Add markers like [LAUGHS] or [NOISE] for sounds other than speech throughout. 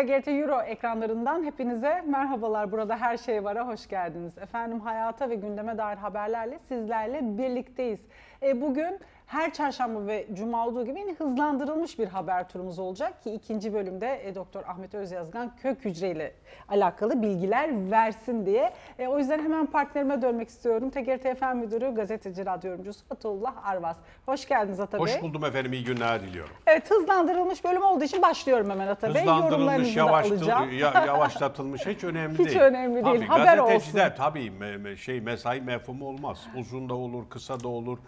TGRT Euro ekranlarından hepinize merhabalar. Burada her şey var'a hoş geldiniz. Efendim hayata ve gündeme dair haberlerle sizlerle birlikteyiz. E, bugün her çarşamba ve cuma olduğu gibi yine hızlandırılmış bir haber turumuz olacak ki ikinci bölümde e, Doktor Ahmet Özyazgan kök hücreyle alakalı bilgiler versin diye. E, o yüzden hemen partnerime dönmek istiyorum. TGRT FM Müdürü, gazeteci, radyo yorumcusu Atullah Arvas. Hoş geldiniz Ata Bey. Hoş buldum efendim, iyi günler diliyorum. Evet hızlandırılmış bölüm olduğu için başlıyorum hemen Ata Bey. Hızlandırılmış, alacağım. ya- yavaşlatılmış hiç önemli Hiç değil. önemli değil, Tabii, haber gazeteciler tabii me- me- şey mesai mefhumu olmaz. Uzun da olur, kısa da olur.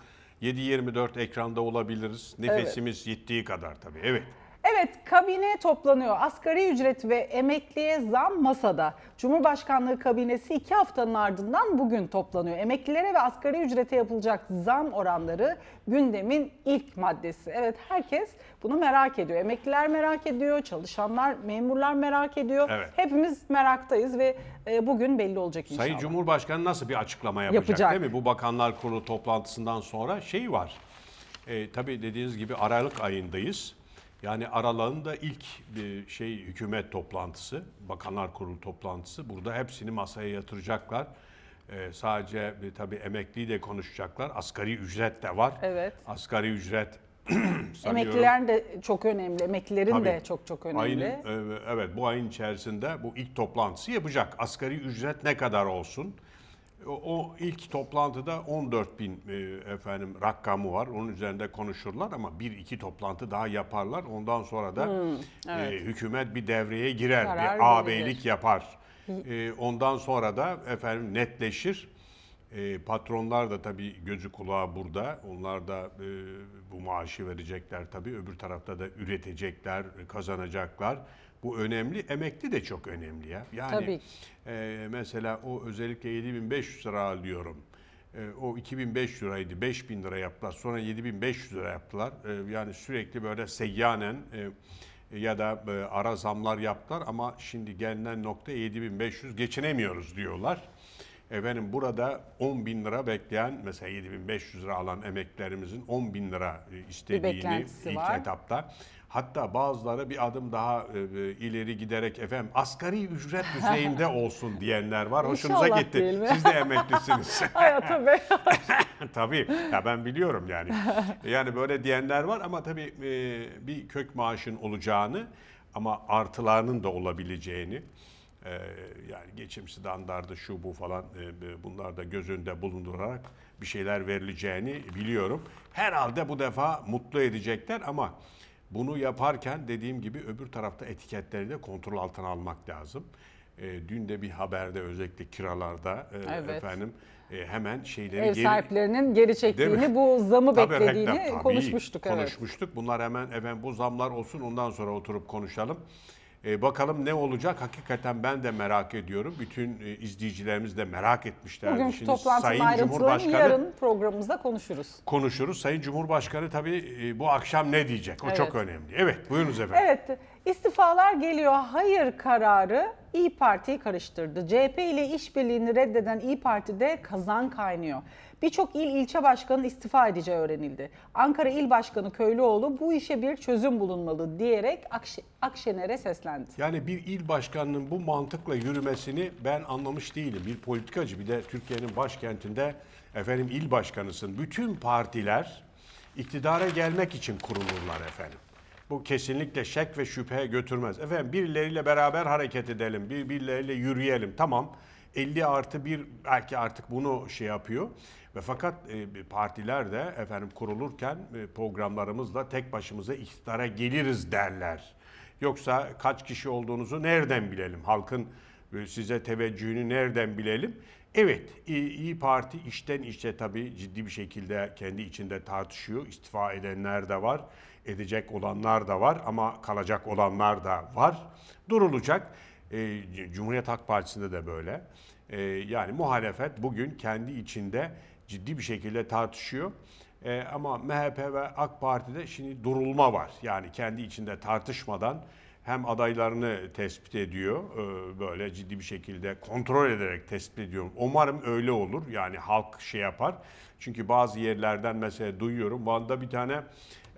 7-24 ekranda olabiliriz. Nefesimiz yettiği kadar tabii. Evet. Evet kabine toplanıyor. Asgari ücret ve emekliye zam masada. Cumhurbaşkanlığı kabinesi iki haftanın ardından bugün toplanıyor. Emeklilere ve asgari ücrete yapılacak zam oranları gündemin ilk maddesi. Evet herkes bunu merak ediyor. Emekliler merak ediyor, çalışanlar, memurlar merak ediyor. Evet. Hepimiz meraktayız ve e, bugün belli olacak inşallah. Sayın Cumhurbaşkanı nasıl bir açıklama yapacak, Yapacak. değil mi? Bu Bakanlar Kurulu toplantısından sonra şey var. E, tabii dediğiniz gibi Aralık ayındayız. Yani aralığın da ilk bir şey hükümet toplantısı, Bakanlar Kurulu toplantısı. Burada hepsini masaya yatıracaklar. E, sadece e, tabii emekliyi de konuşacaklar. Asgari ücret de var. Evet. Asgari ücret [CLEARS THROAT] Emeklilerin de çok önemli, emeklilerin de Tabii. çok çok önemli. Ayın, e, evet bu ayın içerisinde bu ilk toplantısı yapacak. Asgari ücret ne kadar olsun? O, o ilk toplantıda 14 bin e, efendim rakamı var. Onun üzerinde konuşurlar ama bir iki toplantı daha yaparlar. Ondan sonra da e, hükümet bir devreye girer, Hmm, Karar bir ağabeylik yapar. E, ondan sonra da efendim netleşir. E, patronlar da tabii gözü kulağı burada. Onlar da e, bu maaşı verecekler tabii. Öbür tarafta da üretecekler, kazanacaklar. Bu önemli. Emekli de çok önemli ya. Yani Tabii. e, mesela o özellikle 7500 lira alıyorum. E, o 2500 liraydı. 5000 lira yaptılar. Sonra 7500 lira yaptılar. E, yani sürekli böyle seyyanen e, ya da e, ara zamlar yaptılar ama şimdi gelinen nokta 7500 geçinemiyoruz diyorlar. Efendim burada 10 bin lira bekleyen mesela 7500 lira alan emeklerimizin 10 bin lira e, istediğini ilk var. etapta. Hatta bazıları bir adım daha e, e, ileri giderek efendim asgari ücret [LAUGHS] düzeyinde olsun diyenler var. Hoşunuza İnşallah gitti. Siz de emeklisiniz. [LAUGHS] Ay Ata Bey. [LAUGHS] tabii. Ya ben biliyorum yani. Yani böyle diyenler var ama tabii e, bir kök maaşın olacağını ama artılarının da olabileceğini e, yani geçim standardı şu bu falan e, bunlar da göz önünde bulundurarak bir şeyler verileceğini biliyorum. Herhalde bu defa mutlu edecekler ama bunu yaparken dediğim gibi öbür tarafta etiketleri de kontrol altına almak lazım. E, dün de bir haberde özellikle kiralarda e, Evet. efendim e, hemen şeyleri Ev sahiplerinin geri çektiğini, bu zamı Tabii, beklediğini reklam, tabii, konuşmuştuk. Evet. Konuşmuştuk. Bunlar hemen efendim bu zamlar olsun ondan sonra oturup konuşalım. Ee, bakalım ne olacak? Hakikaten ben de merak ediyorum. Bütün e, izleyicilerimiz de merak etmişler. Bugünkü toplantının ayrıntılarını yarın programımızda konuşuruz. konuşuruz. Sayın Cumhurbaşkanı tabii e, bu akşam ne diyecek? O Evet. çok önemli. Evet, buyurunuz efendim. Evet, istifalar geliyor. Hayır kararı İyi Parti'yi karıştırdı. CHP ile işbirliğini reddeden İyi Parti'de kazan kaynıyor. Birçok il ilçe başkanı istifa edeceği öğrenildi. Ankara İl Başkanı Köylüoğlu bu işe bir çözüm bulunmalı diyerek Akş- Akşener'e seslendi. Yani bir il başkanının bu mantıkla yürümesini ben anlamış değilim. Bir politikacı bir de Türkiye'nin başkentinde efendim il başkanısın. Bütün partiler iktidara gelmek için kurulurlar efendim. Bu kesinlikle şek ve şüphe götürmez. Efendim birileriyle beraber hareket edelim, bir birileriyle yürüyelim. Tamam 50 artı bir belki artık bunu şey yapıyor. Ve fakat e, partiler de efendim kurulurken e, programlarımızla tek başımıza iktidara geliriz derler. Yoksa kaç kişi olduğunuzu nereden bilelim? Halkın e, size teveccühünü nereden bilelim? Evet, İyi, Parti içten içe tabii ciddi bir şekilde kendi içinde tartışıyor. İstifa edenler de var, edecek olanlar da var ama kalacak olanlar da var. Durulacak. E, Cumhuriyet Halk Partisi'nde de böyle. E, yani muhalefet bugün kendi içinde ciddi bir şekilde tartışıyor. E, ama MHP ve AK Parti'de şimdi durulma var. Yani kendi içinde tartışmadan hem adaylarını tespit ediyor böyle ciddi bir şekilde kontrol ederek tespit ediyorum. Umarım öyle olur. Yani halk şey yapar. Çünkü bazı yerlerden mesela duyuyorum Van'da bir tane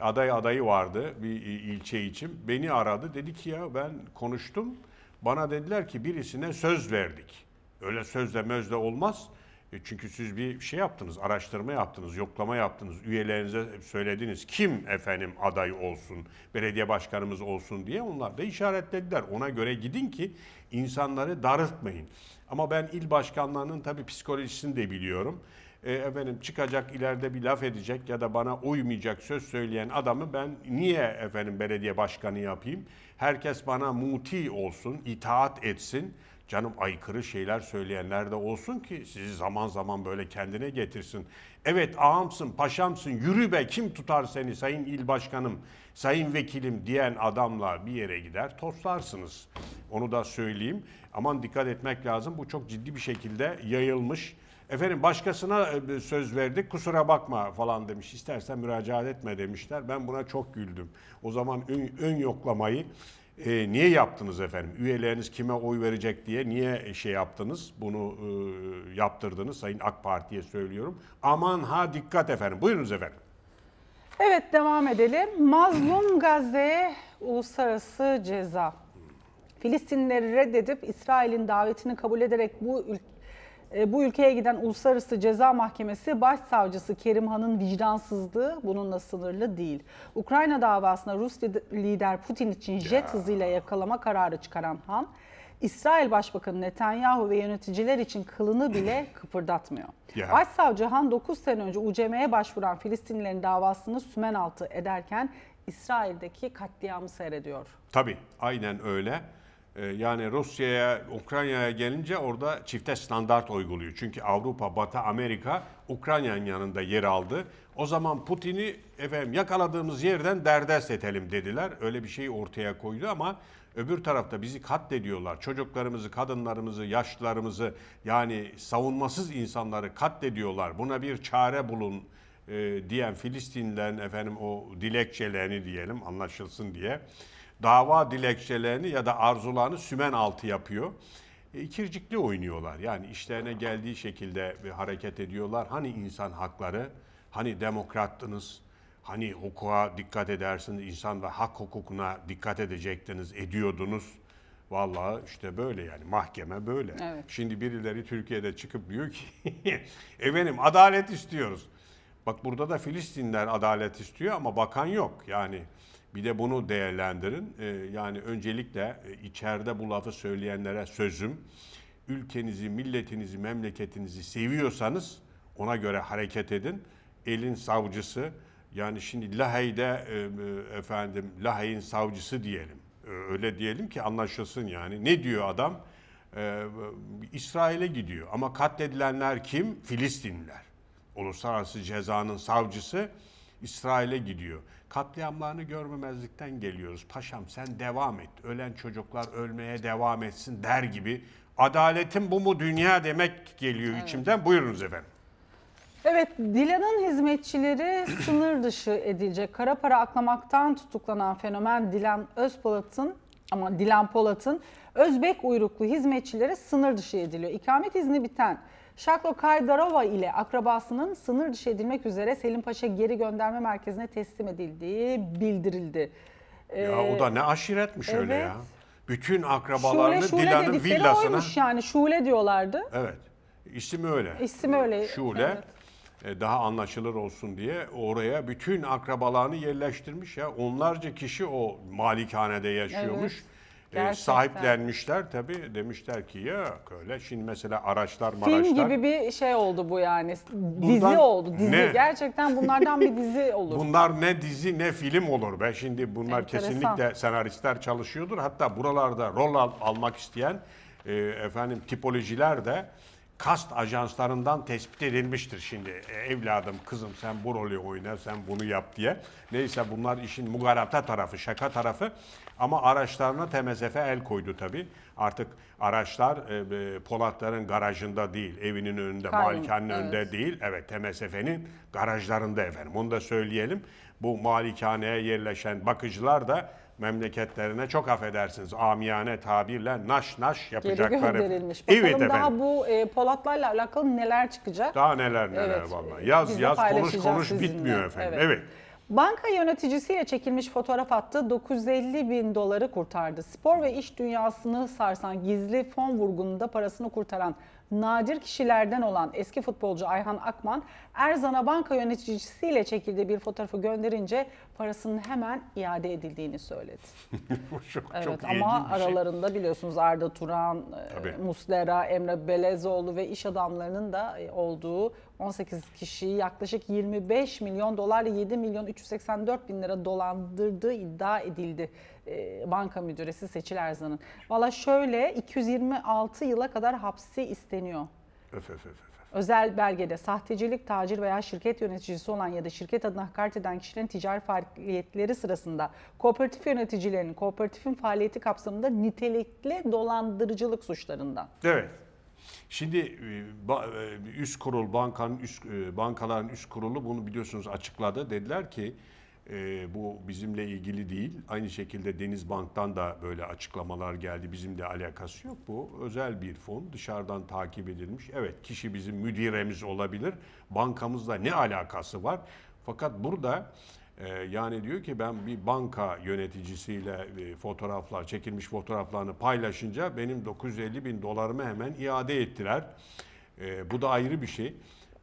aday adayı vardı bir ilçe için. Beni aradı dedi ki ya ben konuştum. Bana dediler ki birisine söz verdik. Öyle sözle mözle olmaz. E, Çünkü siz bir şey yaptınız, araştırma yaptınız, yoklama yaptınız, üyelerinize söylediniz kim efendim aday olsun, belediye başkanımız olsun diye onlar da işaretlediler. Ona göre gidin ki insanları darıltmayın. Ama ben il başkanlarının tabii psikolojisini de biliyorum. E, efendim çıkacak ileride bir laf edecek ya da bana uymayacak söz söyleyen adamı ben niye efendim belediye başkanı yapayım? Herkes bana muti olsun, itaat etsin. Canım aykırı şeyler söyleyenler de olsun ki sizi zaman zaman böyle kendine getirsin. Evet ağamsın, paşamsın, yürü be kim tutar seni sayın il başkanım, sayın vekilim diyen adamla bir yere gider toslarsınız. Onu da söyleyeyim. Aman dikkat etmek lazım. Bu çok ciddi bir şekilde yayılmış. Efendim başkasına e, söz verdik kusura bakma falan demiş. İstersen müracaat etme demişler. Ben buna çok güldüm. O zaman ön, ön yoklamayı e, niye yaptınız efendim? Üyeleriniz kime oy verecek diye niye şey yaptınız? Bunu e, yaptırdınız Sayın AK Parti'ye söylüyorum. Aman ha dikkat efendim. Buyurunuz efendim. Evet devam edelim. Mazlum Gazze'ye uluslararası ceza. Filistinlileri reddedip İsrail'in davetini kabul ederek bu ül- e, bu ülkeye giden Uluslararası Ceza Mahkemesi Başsavcısı Kerim Han'ın vicdansızlığı bununla sınırlı değil. Ukrayna davasında Rus lid- lider Putin için jet hızıyla yakalama kararı çıkaran Han, İsrail Başbakanı Netanyahu ve yöneticiler için kılını bile [CLEARS THROAT] kıpırdatmıyor. Ya. Başsavcı Han 9 sene önce UCM'ye başvuran Filistinlilerin davasını sümen altı ederken İsrail'deki katliamı seyrediyor. Tabii aynen öyle. Ee, Yani Rusya'ya, Ukrayna'ya gelince orada çifte standart uyguluyor. Çünkü Avrupa, Batı, Amerika Ukrayna'nın yanında yer aldı. O zaman Putin'i efendim yakaladığımız yerden derdest edelim dediler. Öyle bir şeyi ortaya koydu ama öbür tarafta bizi katlediyorlar. Çocuklarımızı, kadınlarımızı, yaşlılarımızı yani savunmasız insanları katlediyorlar. Buna bir çare bulun e, diyen Filistinlilerin efendim o dilekçelerini diyelim anlaşılsın diye dava dilekçelerini ya da arzularını sümen altı yapıyor. E, ikircikli oynuyorlar. Yani işlerine geldiği şekilde hareket ediyorlar. Hani insan hakları, hani demokrattınız, hani hukuka dikkat edersiniz, insan ve hak hukukuna dikkat edecektiniz, ediyordunuz. Vallahi işte böyle yani mahkeme böyle. Evet. Şimdi birileri Türkiye'de çıkıp diyor ki [LAUGHS] efendim adalet istiyoruz. Bak burada da Filistinler adalet istiyor ama bakan yok. Yani bir de bunu değerlendirin. Ee, yani öncelikle e, içeride bu lafı söyleyenlere sözüm. Ülkenizi, milletinizi, memleketinizi seviyorsanız ona göre hareket edin. Elin savcısı yani şimdi Lahey'de e, e, efendim Lahey'in savcısı diyelim. E, Öyle diyelim ki anlaşılsın yani. Ne diyor adam? Ee, İsrail'e gidiyor. Ama katledilenler kim? Filistinliler. Uluslararası cezanın savcısı İsrail'e gidiyor. Katliamlarını görmemezlikten geliyoruz. Paşam sen devam et. Ölen çocuklar ölmeye devam etsin der gibi. Adaletin bu mu dünya demek geliyor içimden. Buyurunuz efendim. Evet, Dilan'ın hizmetçileri sınır dışı edilecek. Kara para aklamaktan tutuklanan fenomen Dilan Özpolat'ın ama Dilan Polat'ın Özbek uyruklu hizmetçileri sınır dışı ediliyor. İkamet izni biten Şaklo Kaydarova ile akrabasının sınır dışı edilmek üzere Selim Paşa geri gönderme merkezine teslim edildiği bildirildi. Ya o da ne aşiretmiş öyle Ee, evet. ya. Bütün akrabalarını Şule Şule Dilan'ın villasına. oymuş yani Şule diyorlardı. Evet. İsim öyle. İsim öyle, Şule e, daha anlaşılır olsun diye oraya bütün akrabalarını yerleştirmiş ya. Onlarca kişi o malikanede yaşıyormuş. Evet, gerçekten. sahiplenmişler tabii. Demişler ki ya öyle. Şimdi mesela araçlar Film maraçlar. gibi bir şey oldu bu yani. Dizi oldu. Dizi. ne? Gerçekten bunlardan bir dizi [LAUGHS] olur. Bunlar ne dizi ne film olur be. Şimdi bunlar Enteresan. kesinlikle senaristler çalışıyordur. Hatta buralarda rol al- almak isteyen e, efendim tipolojiler de kast ajanslarından tespit edilmiştir şimdi. E, evladım, kızım sen bu rolü oyna, sen bunu yap diye. Neyse bunlar işin mugarata tarafı, şaka tarafı. Ama araçlarına TMSF el koydu tabii. Artık araçlar e, e, Polatların garajında değil, evinin önünde, Kayyum, malikanenin evet. önünde değil. Evet TMSF'nin garajlarında efendim. Onu da söyleyelim. Bu malikaneye yerleşen bakıcılar da memleketlerine çok affedersiniz amiyane tabirle naş naş Geri yapacaklar. gönderilmiş. Bakalım Evet daha efendim. bu e, Polatlarla alakalı neler çıkacak? Daha neler neler Evet, vallahi. Yaz yaz konuş konuş sizinle. bitmiyor efendim. Evet. Evet. Banka yöneticisiyle çekilmiş fotoğraf attı 950 bin doları kurtardı. Spor ve iş dünyasını sarsan gizli fon vurgununda parasını kurtaran nadir kişilerden olan eski futbolcu Ayhan Akman, Erzan'a banka yöneticisiyle çekildiği bir fotoğrafı gönderince parasının hemen iade edildiğini söyledi. [LAUGHS] Bu çok, Evet çok ama şey. aralarında biliyorsunuz Arda Turan, e, Tabii. Muslera, Emre Belezoğlu ve iş adamlarının da e, olduğu 18 kişiyi yaklaşık 25 milyon dolar 7 milyon 384 bin lira dolandırdığı iddia edildi e, banka müdüresi Seçil Erzan'ın. Valla şöyle 226 yıla kadar hapsi isteniyor. Öf, öf, öf, öf. Özel belgede sahtecilik, tacir veya şirket yöneticisi olan ya da şirket adına hakaret eden kişilerin ticari faaliyetleri sırasında kooperatif yöneticilerinin kooperatifin faaliyeti kapsamında nitelikli dolandırıcılık suçlarından. Evet. Şimdi e, e, üst kurul bankanın üst bankaların üst kurulu bunu biliyorsunuz açıkladı. Dediler ki e, bu bizimle ilgili değil. Aynı şekilde Deniz Bank'tan da böyle açıklamalar geldi. Bizimle alakası yok. Bu özel bir fon. Dışarıdan takip edilmiş. Evet kişi bizim müdiremiz olabilir. Bankamızla ne alakası var? Fakat burada ee, yani diyor ki ben bir banka yöneticisiyle e, fotoğraflar, çekilmiş fotoğraflarını paylaşınca benim 950 bin dolarımı hemen iade ettiler. Ee, bu da ayrı bir şey.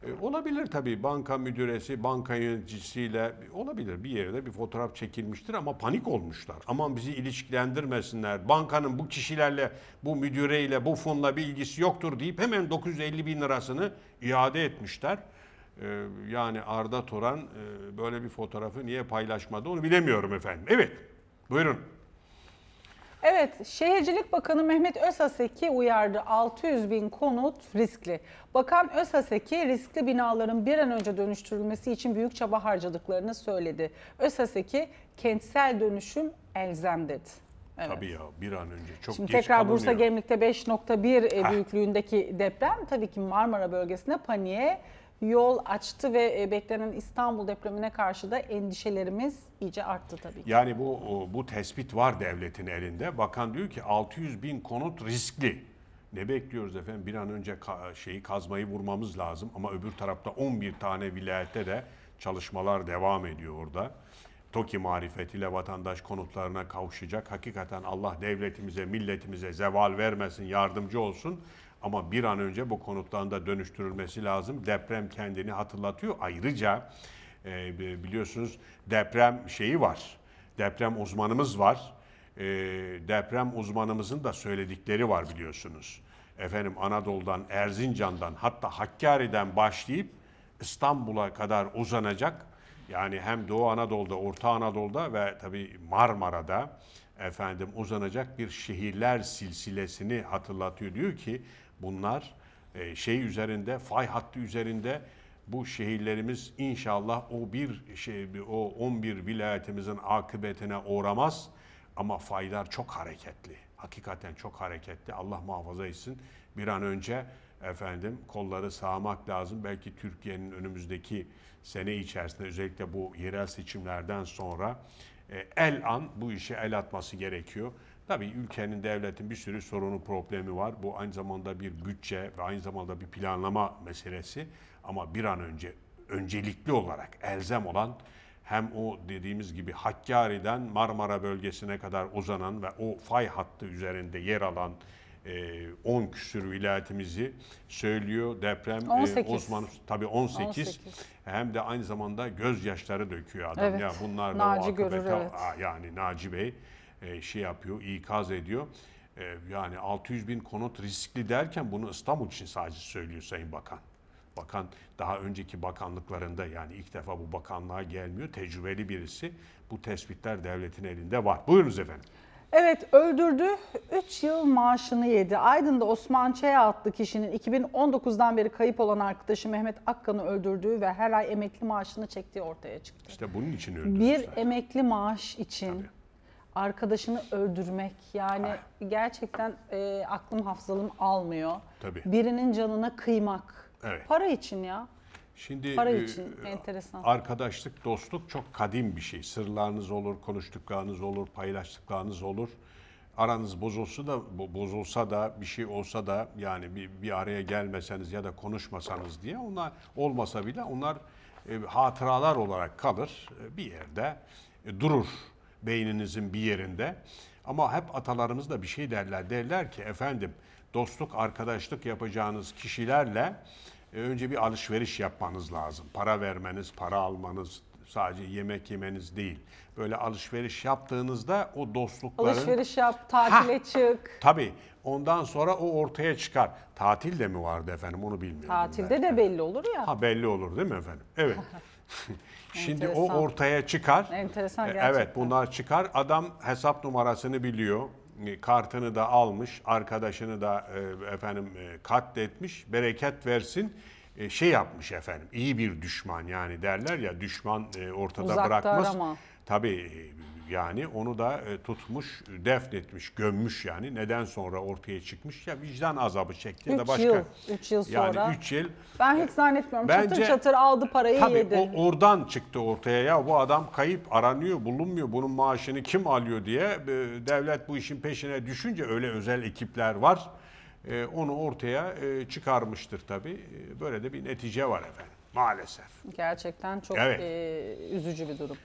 Ee, olabilir tabii banka müdüresi, banka yöneticisiyle olabilir bir yerde bir fotoğraf çekilmiştir ama panik olmuşlar. Aman bizi ilişkilendirmesinler. Bankanın bu kişilerle, bu müdüreyle, bu fonla bir ilgisi yoktur deyip hemen 950 bin lirasını iade etmişler. Ee, yani Arda Turan e, böyle bir fotoğrafı niye paylaşmadı onu bilemiyorum efendim. Evet, buyurun. Evet, Şehircilik Bakanı Mehmet Özhaseki uyardı 600 bin konut riskli. Bakan Özhaseki riskli binaların bir an önce dönüştürülmesi için büyük çaba harcadıklarını söyledi. Özhaseki kentsel dönüşüm elzem dedi. Evet. Tabii ya bir an önce çok Şimdi geç tekrar Bursa kalınıyor. Gemlik'te 5.1 e, büyüklüğündeki deprem tabii ki Marmara bölgesinde paniğe yol açtı ve e, beklenen İstanbul depremine karşı da endişelerimiz iyice arttı tabii ki. Yani bu bu tespit var devletin elinde. Bakan diyor ki 600 bin konut riskli. Ne bekliyoruz efendim? Bir an önce ka- şeyi kazmayı vurmamız lazım. Ama öbür tarafta 11 tane vilayette de çalışmalar devam ediyor orada. TOKİ marifetiyle vatandaş konutlarına kavuşacak. Hakikaten Allah devletimize, milletimize zeval vermesin, yardımcı olsun. Ama bir an önce bu konutların da dönüştürülmesi lazım. Deprem kendini hatırlatıyor. Ayrıca e, bi- biliyorsunuz deprem şeyi var. Deprem uzmanımız var. E, deprem uzmanımızın da söyledikleri var biliyorsunuz. Efendim Anadolu'dan, Erzincan'dan hatta Hakkari'den başlayıp İstanbul'a kadar uzanacak. Yani hem Doğu Anadolu'da, Orta Anadolu'da ve tabii Marmara'da efendim uzanacak bir şehirler silsilesini hatırlatıyor. Diyor ki bunlar e, şey üzerinde, fay hattı üzerinde bu şehirlerimiz inşallah o bir şey o 11 vilayetimizin akıbetine uğramaz ama faylar çok hareketli. Hakikaten çok hareketli. Allah muhafaza etsin. Bir an önce efendim kolları sağmak lazım. Belki Türkiye'nin önümüzdeki sene içerisinde özellikle bu yerel seçimlerden sonra e, el an bu işe el atması gerekiyor. Tabii ülkenin, devletin bir sürü sorunu, problemi var. Bu aynı zamanda bir bütçe ve aynı zamanda bir planlama meselesi. Ama bir an önce öncelikli olarak elzem olan hem o dediğimiz gibi Hakkari'den Marmara bölgesine kadar uzanan ve o fay hattı üzerinde yer alan e, 10 küsür vilayetimizi söylüyor. Deprem e, 18. uzmanı tabii 18, 18. hem de aynı zamanda gözyaşları döküyor adam. Evet. Ya bunlar da Naci o akıbete görür, evet. Yani Naci Bey e, şey yapıyor, ikaz ediyor. E, yani 600 bin konut riskli derken bunu İstanbul için sadece söylüyor Sayın Bakan. Bakan daha önceki bakanlıklarında yani ilk defa bu bakanlığa gelmiyor. Tecrübeli birisi. Bu tespitler devletin elinde var. Buyurunuz efendim. Evet öldürdü 3 yıl maaşını yedi. Aydın'da Osman Çaya adlı kişinin 2019'dan beri kayıp olan arkadaşı Mehmet Akkan'ı öldürdüğü ve her ay emekli maaşını çektiği ortaya çıktı. İşte bunun için Bir öldürmüşler. emekli maaş için Tabii. Arkadaşını öldürmek yani gerçekten e, aklım hafızalım almıyor. Tabii. Birinin canına kıymak. Evet. Para için ya. Şimdi Para e, için enteresan. Arkadaşlık, dostluk çok kadim bir şey. Sırlarınız olur, konuştuklarınız olur, paylaştıklarınız olur. Aranız bozulsa da bo- bozulsa da bir şey olsa da yani bir, bir araya gelmeseniz ya da konuşmasanız diye onlar olmasa bile onlar e, hatıralar olarak kalır e, bir yerde e, durur beyninizin bir yerinde. Ama hep atalarımız da bir şey derler. Derler ki efendim dostluk, arkadaşlık yapacağınız kişilerle e, önce bir alışveriş yapmanız lazım. Para vermeniz, para almanız, sadece yemek yemeniz değil. Böyle alışveriş yaptığınızda o dostlukların... Alışveriş yap, tatile çık. Tabii ondan sonra o ortaya çıkar. Tatil de mi vardı efendim onu bilmiyorum. Tatilde de belli olur ya. Ha belli olur değil mi efendim? Evet. [LAUGHS] [LAUGHS] Şimdi o Enteresan. ortaya çıkar. Enteresan E, gerçekten. Evet bunlar çıkar. Adam hesap numarasını biliyor. E, Kartını da almış, arkadaşını da e, efendim katletmiş. Bereket versin. Şey yapmış efendim. iyi bir düşman yani derler ya düşman ortada Uzakta bırakmaz. arama. Tabii yani onu da e, tutmuş, defnetmiş, gömmüş yani. Neden sonra ortaya çıkmış? Ya vicdan azabı çekti ya da başka. yıl, üç yıl sonra. Yani 3 yıl. Ben hiç zannetmiyorum. Bence- çatır çatır aldı parayı Tabii yedi. o oradan çıktı ortaya ya bu adam kayıp aranıyor bulunmuyor bunun maaşını kim alıyor diye e, devlet bu işin peşine düşünce öyle özel ekipler var E, onu ortaya e, çıkarmıştır tabii E, böyle de bir netice var efendim maalesef. Gerçekten çok Evet. e, üzücü bir durum.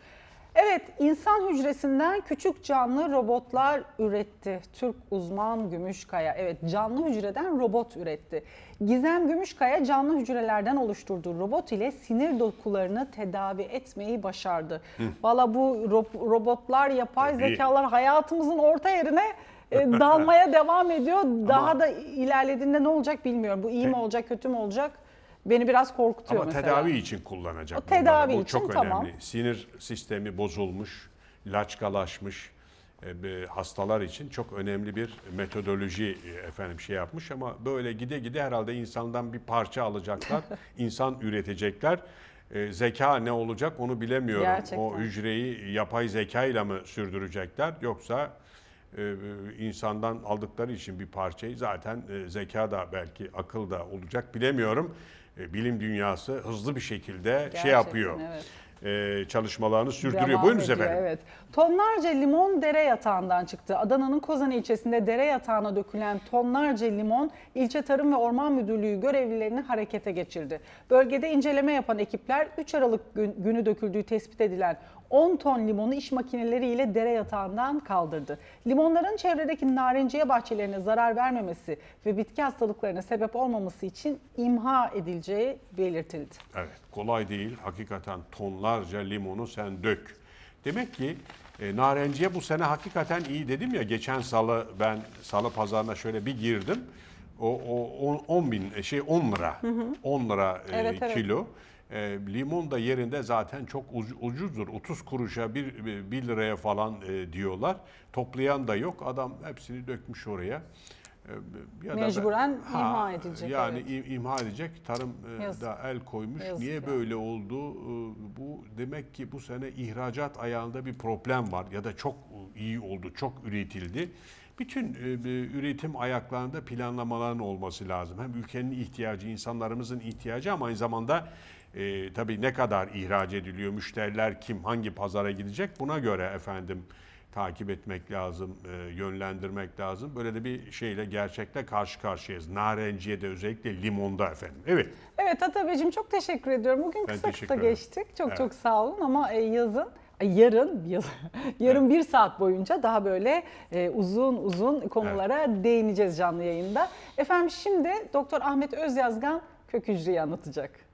Evet, insan hücresinden küçük canlı robotlar üretti. Türk uzman Gümüşkaya. Evet, canlı hücreden robot üretti. Gizem Gümüşkaya canlı hücrelerden oluşturduğu robot ile sinir dokularını tedavi etmeyi başardı. Valla bu ro- robotlar, yapay Tabii. zekalar hayatımızın orta yerine e, dalmaya [LAUGHS] devam ediyor. Daha da ilerlediğinde ne olacak bilmiyorum. Bu iyi mi olacak, kötü mü olacak? Beni biraz korkutuyor Ama mesela. tedavi için kullanacak. O tedavi. Bu için çok tamam. önemli. Sinir sistemi bozulmuş, laçkalaşmış e, hastalar için çok önemli bir metodoloji e, efendim şey yapmış ama böyle gide gide herhalde insandan bir parça alacaklar, [LAUGHS] insan üretecekler. E, zeka ne olacak onu bilemiyorum. Gerçekten. O hücreyi yapay zeka ile mi sürdürecekler yoksa e, insandan aldıkları için bir parçayı zaten e, zeka da belki akıl da olacak bilemiyorum. E, bilim dünyası hızlı bir şekilde şey Gerçekten, yapıyor. evet. e, çalışmalarını sürdürüyor. Devam Buyurunuz ediyor, efendim. Evet. Tonlarca limon dere yatağından çıktı. Adana'nın Kozan ilçesinde dere yatağına dökülen tonlarca limon ilçe Tarım ve Orman Müdürlüğü görevlilerini harekete geçirdi. Bölgede inceleme yapan ekipler 3 Aralık gün- günü döküldüğü tespit edilen 10 ton limonu iş makineleriyle dere yatağından kaldırdı. Limonların çevredeki narenciye bahçelerine zarar vermemesi ve bitki hastalıklarına sebep olmaması için imha edileceği belirtildi. Evet, kolay değil. Hakikaten tonlarca limonu sen dök. Demek ki e, narenciye bu sene hakikaten iyi dedim ya. Geçen salı ben salı pazarına şöyle bir girdim. O, o 10 bin şey 10 lira. 10 lira e, Evet, evet. E, limon da yerinde zaten çok uc- ucuzdur. 30 kuruşa 1, 1 liraya falan e, diyorlar. Toplayan da yok. Adam hepsini dökmüş oraya. E, ya da ben- Mecburen imha edilecek, Yani evet. im- imha edecek. Tarım e, Yazık. da el koymuş. Yazık Niye ya. böyle oldu? Ee, Bu demek ki bu sene ihracat ayağında bir problem var ya da çok e, iyi oldu, çok üretildi. Bütün e, e, üretim ayaklarında planlamaların olması lazım. Hem ülkenin ihtiyacı, insanlarımızın ihtiyacı ama aynı zamanda e, tabii ne kadar ihraç ediliyor, müşteriler kim, hangi pazara gidecek buna göre efendim takip etmek lazım, e, yönlendirmek lazım. Böyle de bir şeyle gerçekle karşı karşıyayız. Narenciye de özellikle limonda efendim. Evet. Evet Atabeyciğim çok teşekkür ediyorum. Bugün Ben kısa teşekkür kısa ederim. geçtik. Çok Evet. çok sağ olun ama e, yazın ay, yarın yaz- [LAUGHS] yarın bir saat boyunca daha böyle e, uzun uzun konulara değineceğiz canlı yayında. Efendim şimdi Doktor Ahmet Özyazgan kök hücreyi anlatacak.